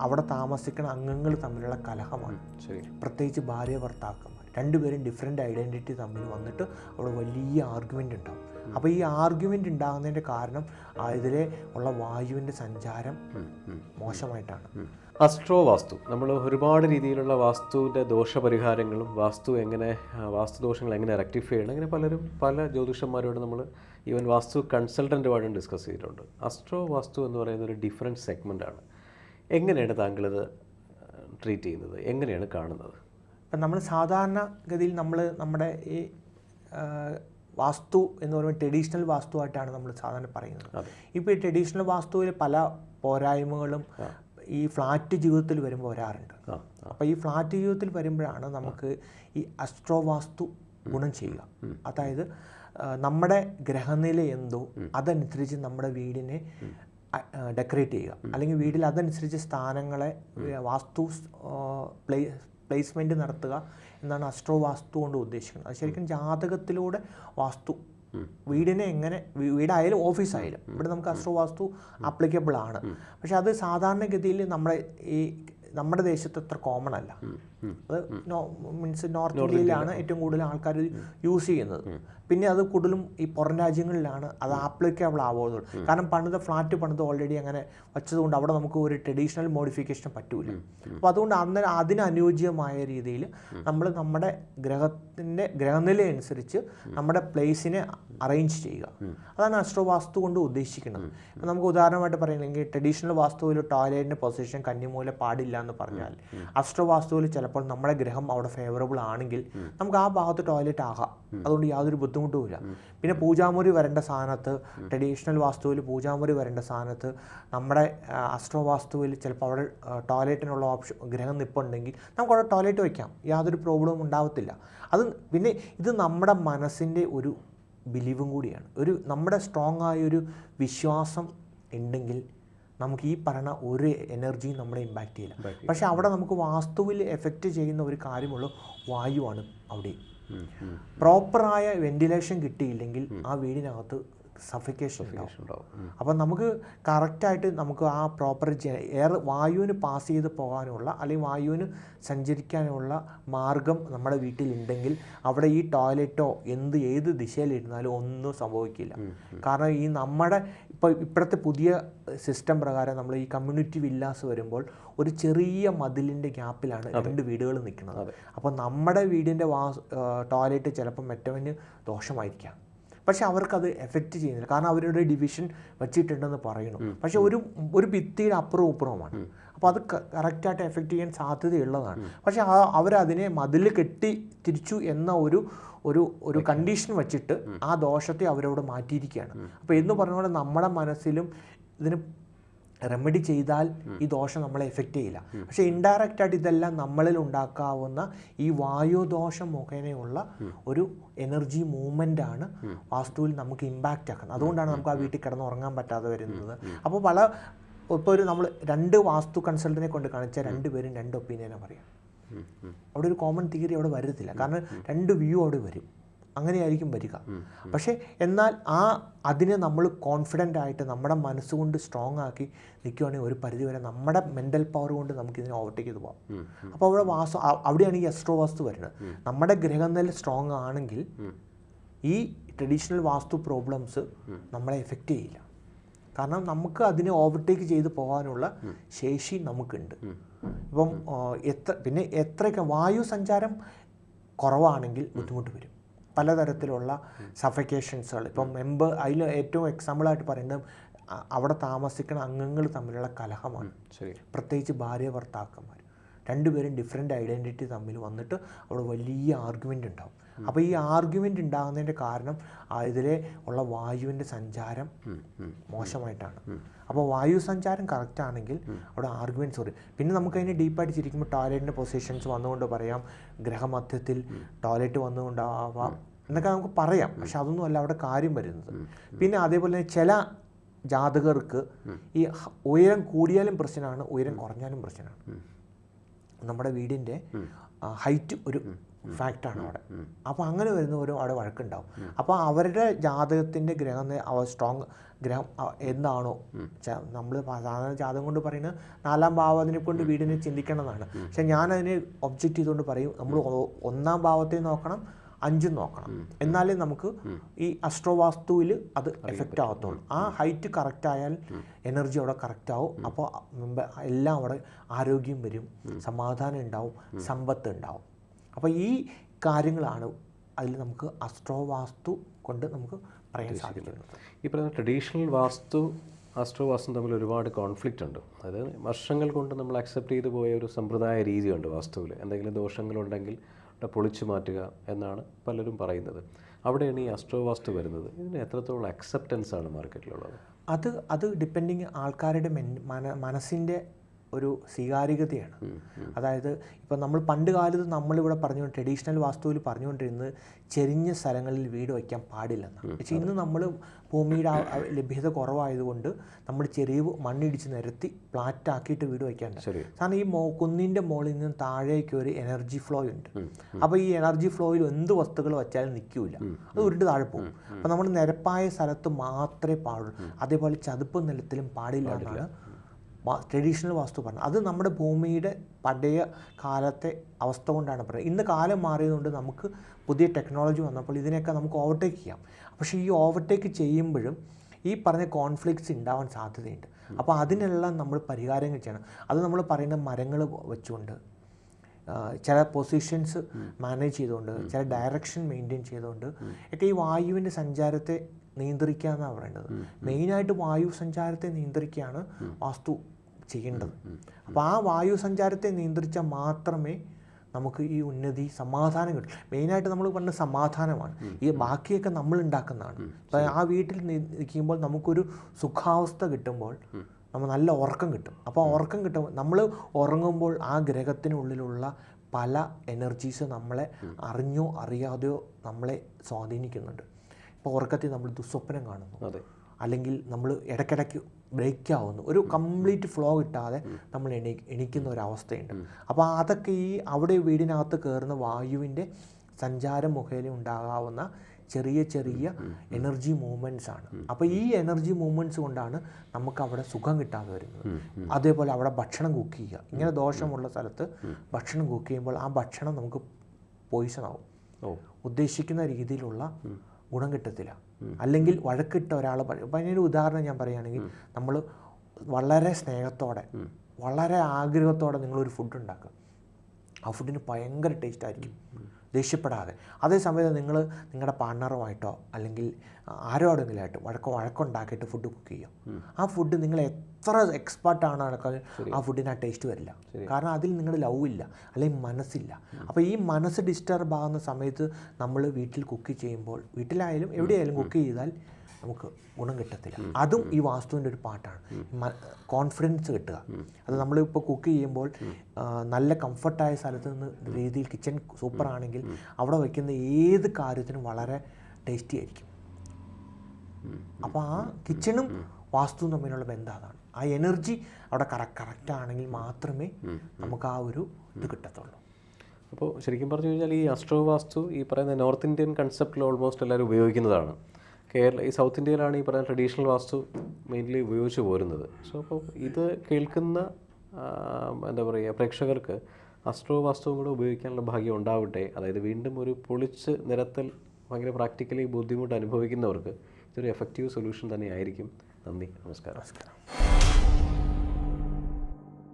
അവിടെ താമസിക്കുന്ന അംഗങ്ങൾ തമ്മിലുള്ള കലഹമാണ്. ശരി. പ്രത്യേകിച്ച് ഭാര്യ ഭർത്താക്കന്മാർ രണ്ടുപേരും ഡിഫറെന്റ് ഐഡന്റിറ്റി തമ്മിൽ വന്നിട്ട് അവിടെ വലിയ ആർഗ്യുമെന്റ് ഉണ്ടാവും. അപ്പോൾ ഈ ആർഗ്യുമെന്റ് ഉണ്ടാകുന്നതിന്റെ കാരണം ഇതിലെ ഉള്ള വായുവിന്റെ സഞ്ചാരം മോശമായിട്ടാണ്. അസ്ട്രോ വാസ്തു. നമ്മൾ ഒരുപാട് രീതിയിലുള്ള വാസ്തുവിന്റെ ദോഷപരിഹാരങ്ങളും വാസ്തു എങ്ങനെ വാസ്തുദോഷങ്ങൾ എങ്ങനെ റെക്ടിഫൈ ചെയ്യണം അങ്ങനെ പലരും പല ജ്യോതിഷന്മാരോട് നമ്മൾ ഈവൻ വാസ്തു കൺസൾട്ടന്റുമായിട്ടും ഡിസ്കസ് ചെയ്തിട്ടുണ്ട്. അസ്ട്രോ വാസ്തു എന്ന് പറയുന്ന ഒരു ഡിഫറെന്റ് സെഗ്മെന്റാണ് എങ്ങനെയാണ് താങ്കൾ ഇത് ട്രീറ്റ് ചെയ്യുന്നത്? എങ്ങനെയാണ് കാണുന്നത്? ഇപ്പം നമ്മൾ സാധാരണ ഗതിയിൽ നമ്മൾ നമ്മുടെ ഈ വാസ്തു എന്ന് പറയുമ്പോൾ ട്രഡീഷണൽ വാസ്തുവായിട്ടാണ് നമ്മൾ സാധാരണ പറയുന്നത്. ഇപ്പോൾ ഈ ട്രഡീഷണൽ വാസ്തുവിൽ പല പോരായ്മകളും ഈ ഫ്ലാറ്റ് ജീവിതത്തിൽ വരുമ്പോൾ വരാറുണ്ട്. അപ്പോൾ ഈ ഫ്ലാറ്റ് ജീവിതത്തിൽ വരുമ്പോഴാണ് നമുക്ക് ഈ അസ്ട്രോ വാസ്തു ഗുണം ചെയ്യുക. അതായത് നമ്മുടെ ഗ്രഹനില എന്തോ അതനുസരിച്ച് നമ്മുടെ വീടിനെ ഡെക്കറേറ്റ് ചെയ്യുക. അല്ലെങ്കിൽ വീട്ടിൽ അതനുസരിച്ച് സ്ഥാനങ്ങളെ വാസ്തു പ്ലേ പ്ലേസ്മെന്റ് നടത്തുക എന്നാണ് അസ്ട്രോ വാസ്തു കൊണ്ട് ഉദ്ദേശിക്കുന്നത്. അത് ശരിക്കും ജാതകത്തിലൂടെ വാസ്തു. വീടിനെ എങ്ങനെ വീടായാലും ഓഫീസായാലും ഇവിടെ നമുക്ക് അസ്ട്രോ വാസ്തു ആപ്ലിക്കബിൾ ആണ്. പക്ഷെ അത് സാധാരണഗതിയിൽ നമ്മുടെ ഈ നമ്മുടെ ദേശത്ത് അത്ര കോമൺ അല്ല. അത് മീൻസ് നോർത്ത് ഇന്ത്യയിലാണ് ഏറ്റവും കൂടുതൽ ആൾക്കാർ യൂസ് ചെയ്യുന്നത്. പിന്നെ അത് കൂടുതലും ഈ പുറം രാജ്യങ്ങളിലാണ് അത് ആപ്ലിക്കബിൾ ആവുന്നത്. കാരണം പണിത ഫ്ലാറ്റ് പണിത് ഓൾറെഡി അങ്ങനെ വച്ചതുകൊണ്ട് അവിടെ നമുക്ക് ഒരു ട്രഡീഷണൽ മോഡിഫിക്കേഷൻ പറ്റൂല. അപ്പോൾ അതുകൊണ്ട് അന്നേരം അതിനനുയോജ്യമായ രീതിയിൽ നമ്മൾ നമ്മുടെ ഗ്രഹത്തിന്റെ ഗ്രഹനില അനുസരിച്ച് നമ്മുടെ പ്ലേസിനെ അറേഞ്ച് ചെയ്യുക. അതാണ് അസ്ട്രോ വാസ്തു കൊണ്ട് ഉദ്ദേശിക്കുന്നത്. നമുക്ക് ഉദാഹരണമായിട്ട് പറയുകയാണെങ്കിൽ ട്രഡീഷണൽ വാസ്തുവിൽ ടോയ്ലറ്റിന്റെ പൊസിഷൻ കന്നിമൂല പാടില്ല എന്ന് പറഞ്ഞാൽ. അഷ്ടവാസ്തുവിൽ ചിലപ്പോൾ നമ്മുടെ ഗ്രഹം അവിടെ ഫേവറബിൾ ആണെങ്കിൽ നമുക്ക് ആ ഭാഗത്ത് ടോയ്ലറ്റ് ആകാം. അതുകൊണ്ട് യാതൊരു ബുദ്ധിമുട്ടുമില്ല. പിന്നെ പൂജാമുറി വരേണ്ട സ്ഥാനത്ത് ട്രഡീഷണൽ വാസ്തുവിൽ പൂജാമുറി വരേണ്ട സ്ഥാനത്ത് നമ്മുടെ അഷ്ടവാസ്തുവിൽ ചിലപ്പോൾ അവിടെ ടോയ്ലറ്റിനുള്ള ഓപ്ഷൻ ഗ്രഹം നിപ്പുണ്ടെങ്കിൽ നമുക്ക് അവിടെ ടോയ്ലറ്റ് വയ്ക്കാം യാതൊരു പ്രോബ്ലവും ഉണ്ടാവത്തില്ല. അത് പിന്നെ ഇത് നമ്മുടെ മനസ്സിന്റെ ഒരു ബിലീവും കൂടിയാണ്. ഒരു നമ്മുടെ സ്ട്രോങ് ആയൊരു വിശ്വാസം ഉണ്ടെങ്കിൽ നമുക്ക് ഈ പറയുന്ന ഒരു എനർജിയും നമ്മളെ ഇമ്പാക്റ്റ് ചെയ്യില്ല. പക്ഷേ അവിടെ നമുക്ക് വാസ്തുവിൽ എഫക്റ്റ് ചെയ്യുന്ന ഒരു കാര്യമുള്ള വായുവാണ് അവിടെ. പ്രോപ്പറായ വെന്റിലേഷൻ കിട്ടിയില്ലെങ്കിൽ ആ വീടിനകത്ത് സഫിക്കേഷൻ ഉണ്ടാവും. അപ്പം നമുക്ക് കറക്റ്റായിട്ട് നമുക്ക് ആ പ്രോപ്പർ എയർ വായുവിന് പാസ് ചെയ്ത് പോകാനുള്ള അല്ലെങ്കിൽ വായുവിന് സഞ്ചരിക്കാനുള്ള മാർഗം നമ്മുടെ വീട്ടിലുണ്ടെങ്കിൽ അവിടെ ഈ ടോയ്ലറ്റോ എന്ത് ഏത് ദിശയിലിരുന്നാലും ഒന്നും സംഭവിക്കില്ല. കാരണം ഈ നമ്മുടെ ഇപ്പോൾ ഇപ്പോഴത്തെ പുതിയ സിസ്റ്റം പ്രകാരം നമ്മൾ ഈ കമ്മ്യൂണിറ്റി വില്ലാസ് വരുമ്പോൾ ഒരു ചെറിയ മതിലിന്റെ ഗ്യാപ്പിലാണ് രണ്ട് വീടുകൾ നിൽക്കുന്നത്. അപ്പോൾ നമ്മുടെ വീടിന്റെ വാ ടോയ്ലറ്റ് ചിലപ്പോൾ മറ്റവന് ദോഷമായിരിക്കാം. പക്ഷെ അവർക്കത് എഫക്റ്റ് ചെയ്യുന്നില്ല. കാരണം അവരുടെ ഡിവിഷൻ വെച്ചിട്ടുണ്ടെന്ന് പറയുന്നു. പക്ഷെ ഒരു ഒരു ഭിത്തിയുടെ അപ്പുറവും ഇപ്പുറവുമാണ്. അപ്പോൾ അത് കറക്റ്റായിട്ട് എഫക്റ്റ് ചെയ്യാൻ സാധ്യതയുള്ളതാണ്. പക്ഷെ അവരതിനെ മതിൽ കെട്ടി തിരിച്ചു എന്ന ഒരു ഒരു ഒരു കണ്ടീഷൻ വെച്ചിട്ട് ആ ദോഷത്തെ അവരോട് മാറ്റിയിരിക്കുകയാണ്. അപ്പോൾ എന്ന് പറഞ്ഞ പോലെ നമ്മുടെ മനസ്സിലും ഇതിന് റെമഡി ചെയ്താൽ ഈ ദോഷം നമ്മളെ എഫക്റ്റ് ചെയ്യില്ല. പക്ഷെ ഇൻഡയറക്റ്റ് ആയിട്ട് ഇതെല്ലാം നമ്മളിൽ ഉണ്ടാക്കാവുന്ന ഈ വായുദോഷം മുഖേനയുള്ള ഒരു എനർജി മൂവ്മെന്റ് ആണ് വാസ്തുവിൽ നമുക്ക് ഇമ്പാക്റ്റ് ആക്കുന്നത്. അതുകൊണ്ടാണ് നമുക്ക് ആ വീട്ടിൽ കിടന്ന് ഉറങ്ങാൻ പറ്റാതെ വരുന്നത്. അപ്പോൾ പല ഇപ്പോൾ ഒരു നമ്മൾ രണ്ട് വാസ്തു കൺസൾട്ടിനെ കൊണ്ട് കാണിച്ച രണ്ടുപേരും രണ്ട് ഒപ്പീനിയനാണ് പറയാം. അവിടെ ഒരു കോമൺ തിയറി അവിടെ വരത്തില്ല. കാരണം രണ്ട് വ്യൂ അവിടെ വരും. അങ്ങനെയായിരിക്കും വരിക. പക്ഷേ എന്നാൽ ആ അതിനെ നമ്മൾ കോൺഫിഡന്റ് ആയിട്ട് നമ്മുടെ മനസ്സുകൊണ്ട് സ്ട്രോങ് ആക്കി നിൽക്കുകയാണെങ്കിൽ ഒരു പരിധിവരെ നമ്മുടെ മെന്റൽ പവർ കൊണ്ട് നമുക്ക് ഇതിനെ ഓവർടേക്ക് ചെയ്ത് പോകാം അപ്പോൾ അവിടെ വാസ്തു അവിടെയാണ് ഈ എസ്ട്രോ വാസ്തു വരുന്നത്. നമ്മുടെ ഗ്രഹനില സ്ട്രോങ് ആണെങ്കിൽ ഈ ട്രഡീഷണൽ വാസ്തു പ്രോബ്ലംസ് നമ്മളെ എഫക്റ്റ് ചെയ്യില്ല. കാരണം നമുക്ക് അതിനെ ഓവർടേക്ക് ചെയ്ത് പോകാനുള്ള ശേഷി നമുക്കുണ്ട്. ഇപ്പം എത്ര പിന്നെ എത്രയൊക്കെ വായു സഞ്ചാരം കുറവാണെങ്കിൽ ബുദ്ധിമുട്ട് വരും. പലതരത്തിലുള്ള സഫക്കേഷൻസുകൾ. ഇപ്പം മെമ്പർ അതിൽ ഏറ്റവും എക്സാമ്പിളായിട്ട് പറയുന്നത് അവിടെ താമസിക്കുന്ന അംഗങ്ങൾ തമ്മിലുള്ള കലഹമാണ്. പ്രത്യേകിച്ച് ഭാര്യ ഭർത്താക്കന്മാർ. രണ്ടുപേരും ഡിഫറെന്റ് ഐഡന്റിറ്റി തമ്മിൽ വന്നിട്ട് അവിടെ വലിയ ആർഗ്യുമെന്റ് ഉണ്ടാവും. അപ്പോൾ ഈ ആർഗ്യുമെന്റ് ഉണ്ടാകുന്നതിന്റെ കാരണം ഇതിലെ ഉള്ള വായുവിന്റെ സഞ്ചാരം മോശമായിട്ടാണ്. അപ്പോൾ വായു സഞ്ചാരം കറക്റ്റ് ആണെങ്കിൽ അവിടെ ആർഗ്യുമെന്റ്സ് വരും പിന്നെ നമുക്ക് അതിന് ഡീപ്പായിട്ട് ചിരിക്കുമ്പോൾ ടോയ്ലറ്റിന്റെ പൊസിഷൻസ് വന്നുകൊണ്ട് പറയാം. ഗ്രഹമധ്യത്തിൽ ടോയ്ലറ്റ് വന്നുകൊണ്ടാവാം. എന്നൊക്കെ നമുക്ക് പറയാം. പക്ഷെ അതൊന്നും അല്ല അവിടെ കാര്യം വരുന്നത്. പിന്നെ അതേപോലെ തന്നെ ചില ജാതകർക്ക് ഈ ഉയരം കൂടിയാലും പ്രശ്നമാണ് ഉയരം കുറഞ്ഞാലും പ്രശ്നമാണ്. നമ്മുടെ വീടിന്റെ ഹൈറ്റ് ഒരു ഫാക്റ്റാണ് അവിടെ. അപ്പോൾ അങ്ങനെ വരുന്നവരും അവിടെ വഴക്കുണ്ടാവും. അപ്പോൾ അവരുടെ ജാതകത്തിന്റെ ഗ്രഹം അവർ സ്ട്രോങ് ഗ്രഹം എന്താണോ നമ്മൾ സാധാരണ ജാതകം കൊണ്ട് പറയുന്നത് നാലാം ഭാവത്തിനെ കൊണ്ട് വീടിനെ ചിന്തിക്കണമെന്നാണ്. പക്ഷെ ഞാനതിനെ ഒബ്ജക്റ്റ് ചെയ്തുകൊണ്ട് പറയും നമ്മൾ ഒന്നാം ഭാവത്തെ നോക്കണം അഞ്ചും നോക്കണം. എന്നാലേ നമുക്ക് ഈ അസ്ട്രോവാസ്തുവിൽ അത് എഫക്റ്റ് ആവത്തുള്ളൂ. ആ ഹൈറ്റ് കറക്റ്റ് ആയാൽ എനർജി അവിടെ കറക്റ്റ് ആവും. അപ്പോൾ എല്ലാം അവിടെ ആരോഗ്യം വരും സമാധാനം ഉണ്ടാവും സമ്പത്ത് ഉണ്ടാവും. അപ്പോൾ ഈ കാര്യങ്ങളാണ് അതിൽ നമുക്ക് അസ്ട്രോവാസ്തു കൊണ്ട് നമുക്ക് പറയാൻ സാധിക്കുന്നത്. ഈ പറയുന്ന ട്രഡീഷണൽ വാസ്തു ആസ്ട്രോ വാസ്തു തമ്മിൽ ഒരുപാട് കോൺഫ്ലിക്റ്റ് ഉണ്ട്. അതായത് വർഷങ്ങൾ കൊണ്ട് നമ്മൾ അക്സെപ്റ്റ് ചെയ്തു പോയ ഒരു സമ്പ്രദായ രീതിയുണ്ട് വാസ്തുവിൽ. എന്തെങ്കിലും ദോഷങ്ങളുണ്ടെങ്കിൽ പൊളിച്ചു മാറ്റുക എന്നാണ് പലരും പറയുന്നത്. അവിടെയാണ് ഈ അസ്ട്രോവാസ്റ്റ് വരുന്നത്. ഇതിന് എത്രത്തോളം അക്സെപ്റ്റൻസ് ആണ് മാർക്കറ്റിലുള്ളത് അത് അത് ഡിപ്പെൻഡിങ് ആൾക്കാരുടെ മെൻ മന മനസ്സിന്റെ ഒരു സ്വീകാര്യതയാണ് അതായത് ഇപ്പം നമ്മൾ പണ്ട് കാലത്ത് നമ്മളിവിടെ പറഞ്ഞു ട്രഡീഷണൽ വാസ്തുവിൽ പറഞ്ഞുകൊണ്ടിരുന്നത് ചെരിഞ്ഞ സ്ഥലങ്ങളിൽ വീട് വയ്ക്കാൻ പാടില്ലെന്നാണ്. പക്ഷേ ഇന്ന് നമ്മൾ ഭൂമിയുടെ ലഭ്യത കുറവായതുകൊണ്ട് നമ്മൾ ചെറിയ മണ്ണിടിച്ച് നിരത്തി ഫ്ലാറ്റാക്കിയിട്ട് വീട് വയ്ക്കാണ്ട്. കാരണം ഈ മോ കുന്നിന്റെ മുകളിൽ നിന്നും താഴേക്ക് ഒരു എനർജി ഫ്ലോ ഉണ്ട്. അപ്പോൾ ഈ എനർജി ഫ്ലോയിൽ എന്ത് വസ്തുക്കൾ വെച്ചാലും നിൽക്കില്ല. അത് ഉരുണ്ട് താഴെ പോകും. അപ്പോൾ നമ്മൾ നിരപ്പായ സ്ഥലത്ത് മാത്രമേ പാടുള്ളൂ. അതേപോലെ ചതുപ്പ് നിലത്തിലും പാടില്ല എന്നാണ് ട്രഡീഷണൽ വാസ്തു പറഞ്ഞത്. അത് നമ്മുടെ ഭൂമിയുടെ പഴയ കാലത്തെ അവസ്ഥ കൊണ്ടാണ് പറയുന്നത്. ഇന്ന് കാലം മാറിയതുകൊണ്ട് നമുക്ക് പുതിയ ടെക്നോളജി വന്നപ്പോൾ ഇതിനെയൊക്കെ നമുക്ക് ഓവർടേക്ക് ചെയ്യാം. പക്ഷേ ഈ ഓവർടേക്ക് ചെയ്യുമ്പോഴും ഈ പറഞ്ഞ കോൺഫ്ലിക്ട്സ് ഉണ്ടാവാൻ സാധ്യതയുണ്ട്. അപ്പോൾ അതിനെല്ലാം നമ്മൾ പരിഹാരങ്ങൾ ചെയ്യണം. അത് നമ്മൾ പറയുന്ന മരങ്ങൾ വെച്ചുകൊണ്ട് ചില പൊസിഷൻസ് മാനേജ് ചെയ്തുകൊണ്ട് ചില ഡയറക്ഷൻ മെയിന്റെയിൻ ചെയ്തുകൊണ്ട് ഒക്കെ ഈ വായുവിന്റെ സഞ്ചാരത്തെ നിയന്ത്രിക്കുക എന്നാണ് പറയേണ്ടത് മെയിനായിട്ട് വായു സഞ്ചാരത്തെ നിയന്ത്രിക്കുകയാണ് വാസ്തു ചെയ്യേണ്ടത്. അപ്പോൾ ആ വായു സഞ്ചാരത്തെ നിയന്ത്രിച്ചാൽ മാത്രമേ നമുക്ക് ഈ ഉന്നതി സമാധാനം കിട്ടും. മെയിനായിട്ട് നമ്മൾ പറഞ്ഞ സമാധാനമാണ്. ഈ ബാക്കിയൊക്കെ നമ്മൾ ഉണ്ടാക്കുന്നതാണ്. അപ്പം ആ വീട്ടിൽ നിൽക്കുമ്പോൾ നമുക്കൊരു സുഖാവസ്ഥ കിട്ടുമ്പോൾ നമ്മൾ നല്ല ഉറക്കം കിട്ടും. അപ്പോൾ ഉറക്കം കിട്ടുമ്പോൾ നമ്മൾ ഉറങ്ങുമ്പോൾ ആ ഗ്രഹത്തിനുള്ളിലുള്ള പല എനർജീസ് നമ്മളെ അറിഞ്ഞോ അറിയാതെയോ നമ്മളെ സ്വാധീനിക്കുന്നുണ്ട്. ഇപ്പോൾ ഉറക്കത്തിൽ നമ്മൾ ദുസ്വപ്നം കാണുന്നു. അല്ലെങ്കിൽ നമ്മൾ ഇടയ്ക്കിടയ്ക്ക് ബ്രേക്ക് ആവുന്നു ഒരു കംപ്ലീറ്റ് ഫ്ലോ കിട്ടാതെ നമ്മൾ എണീ എണീക്കുന്ന ഒരവസ്ഥയുണ്ട് അപ്പോൾ അതൊക്കെ ഈ അവിടെ വീടിനകത്ത് കയറുന്ന വായുവിന്റെ സഞ്ചാരം മുഖേന ഉണ്ടാകാവുന്ന ചെറിയ ചെറിയ എനർജി മൂവ്മെന്റ്സ് ആണ്. അപ്പോൾ ഈ എനർജി മൂവ്മെന്റ്സ് കൊണ്ടാണ് നമുക്ക് അവിടെ സുഖം കിട്ടാതെ വരുന്നത്. അതേപോലെ അവിടെ ഭക്ഷണം കുക്ക് ചെയ്യുക. ഇങ്ങനെ ദോഷമുള്ള സ്ഥലത്ത് ഭക്ഷണം കുക്ക് ചെയ്യുമ്പോൾ ആ ഭക്ഷണം നമുക്ക് പോയിസൺ ആവും. ഉദ്ദേശിക്കുന്ന രീതിയിലുള്ള ഗുണം കിട്ടത്തില്ല അല്ലെങ്കിൽ വഴക്കിട്ട ഒരാൾ അതിനൊരു ഉദാഹരണം ഞാൻ പറയുകയാണെങ്കിൽ നമ്മൾ വളരെ സ്നേഹത്തോടെ വളരെ ആഗ്രഹത്തോടെ നിങ്ങളൊരു ഫുഡ് ഉണ്ടാക്കുക. ആ ഫുഡിന് ഭയങ്കര ടേസ്റ്റ് ആയിരിക്കും. ദേഷ്യപ്പെടാതെ. അതേസമയത്ത് നിങ്ങൾ നിങ്ങളുടെ പാർട്ണറുമായിട്ടോ അല്ലെങ്കിൽ ആരോടെങ്കിലും ആയിട്ട് വഴക്ക വഴക്കുണ്ടാക്കിയിട്ട് ഫുഡ് കുക്ക് ചെയ്യും? ആ ഫുഡ് നിങ്ങൾ എത്ര എക്സ്പേർട്ടാണ് അടക്കം ആ ഫുഡിന് ആ ടേസ്റ്റ് വരില്ല. കാരണം അതിൽ നിങ്ങളുടെ ലവ് ഇല്ല അല്ലെങ്കിൽ മനസ്സില്ല. അപ്പോൾ ഈ മനസ്സ് ഡിസ്റ്റർബ് ആകുന്ന സമയത്ത് നമ്മൾ വീട്ടിൽ കുക്ക് ചെയ്യുമ്പോൾ വീട്ടിലായാലും എവിടെയായാലും കുക്ക് ചെയ്താൽ നമുക്ക് ഗുണം കിട്ടത്തില്ല. അതും ഈ വാസ്തുവിന്റെ ഒരു പാട്ടാണ്. കോൺഫിഡൻസ് കിട്ടുക. അത് നമ്മളിപ്പോൾ കുക്ക് ചെയ്യുമ്പോൾ നല്ല കംഫർട്ടായ സ്ഥലത്ത് നിന്ന് രീതിയിൽ കിച്ചൺ സൂപ്പർ ആണെങ്കിൽ അവിടെ വയ്ക്കുന്ന ഏത് കാര്യത്തിനും വളരെ ടേസ്റ്റി ആയിരിക്കും. അപ്പോൾ ആ കിച്ചണും വാസ്തുവും തമ്മിലുള്ള ബന്ധം അതാണ്. ആ എനർജി അവിടെ കറക്റ്റ് കറക്റ്റ് ആണെങ്കിൽ മാത്രമേ നമുക്ക് ആ ഒരു ഇത് കിട്ടത്തുള്ളൂ. അപ്പോൾ ശരിക്കും പറഞ്ഞു കഴിഞ്ഞാൽ ഈ അസ്ട്രോ വാസ്തു ഈ പറയുന്ന നോർത്ത് ഇന്ത്യൻ കൺസെപ്റ്റിൽ ഓൾമോസ്റ്റ് എല്ലാവരും ഉപയോഗിക്കുന്നതാണ്. കേരള ഈ സൗത്ത് ഇന്ത്യയിലാണ് ഈ പറയുന്ന ട്രഡീഷണൽ വാസ്തു മെയിൻലി ഉപയോഗിച്ച് പോരുന്നത്. സോ അപ്പോൾ ഇത് കേൾക്കുന്ന എന്താ പറയുക പ്രേക്ഷകർക്ക് അസ്ട്രോ വാസ്തുവും കൂടെ ഉപയോഗിക്കാനുള്ള ഭാഗ്യം ഉണ്ടാവട്ടെ. അതായത് വീണ്ടും ഒരു പൊളിച്ച് നിരത്തൽ ഭയങ്കര പ്രാക്ടിക്കലി ബുദ്ധിമുട്ട് അനുഭവിക്കുന്നവർക്ക് ഇതൊരു എഫക്റ്റീവ് സൊല്യൂഷൻ തന്നെയായിരിക്കും. നന്ദി നമസ്കാരം. നമസ്കാരം.